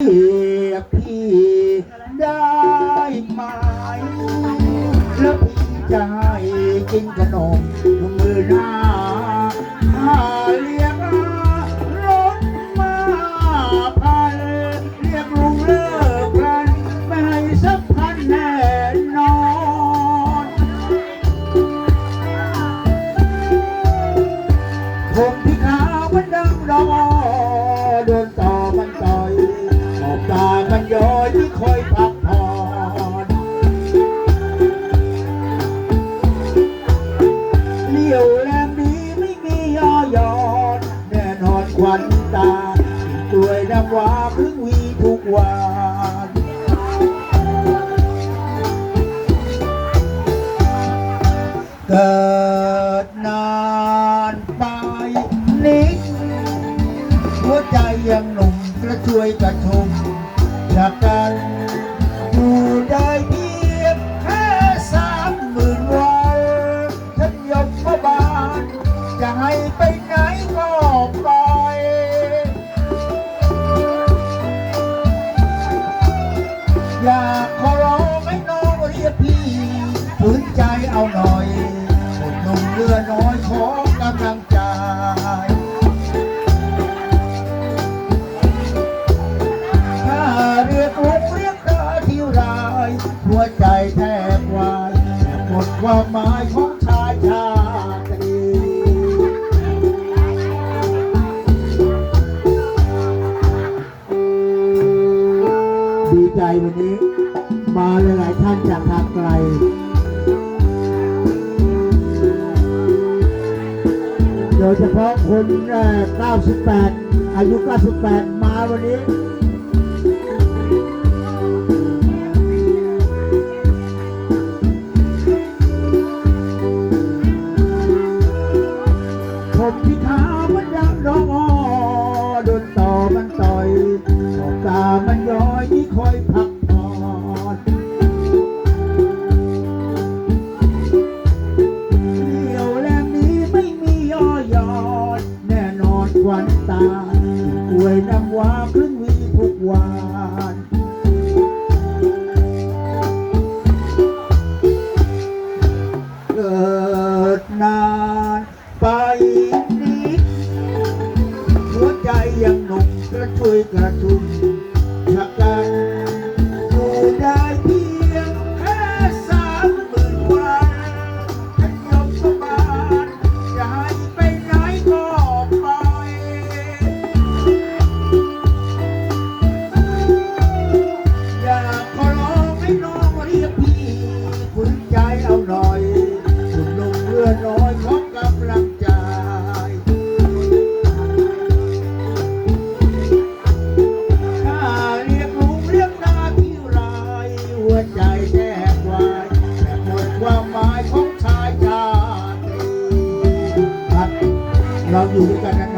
เรียกพี่ได้ไหมแล้วพี่จะให้กินขนมมือหน้าถ้าเรียกรถมาพันเรียกลุงเลิกกันไม่ให้สักพันแน่นอน ผมที่ขาวมันดังรอโย้อยที่คอยพักผ่อนเลี้ยวแรงดีไม่มีย่อหยอนแน่นอนควันตาด้วยน้ำวาพึ่งวีทุกวันเกิดนานไปนิดหัวใจยังหนุ่มกระช่วยกระชุม จากกันอยู่ได้เพียงแค่สามหมื่นวันฉันยกพ่อบานจะให้ไปไหนก็ไปอยากขอร้องให้น้องเรียกพี่ฝืนใจเอาหน่อยคนหนุ่มเรือน้อยขอกำลังใจ วใจแทบวายหมดความหมายของชายชาตรีดีใจวันนี้ มาหลาย ๆ ท่านจากทางไกลโดยเฉพาะคนเอ่อ98 อายุ 98 มาวันนี้ ผมที่เท้ามันยังร้องอ้อโดนต่อมันต่อยขอบตามันย้อยที่คอยพักผ่อนเดี่ยวแรงนี้ไม่มีย่อหยอด แน่นอนควันตาอวยน้ำว้าครึ่งวีทุกวันเกิด ยังหนุ่มกระช่วยกระชุ่ม เราอยู่ด้วยกันนะครับ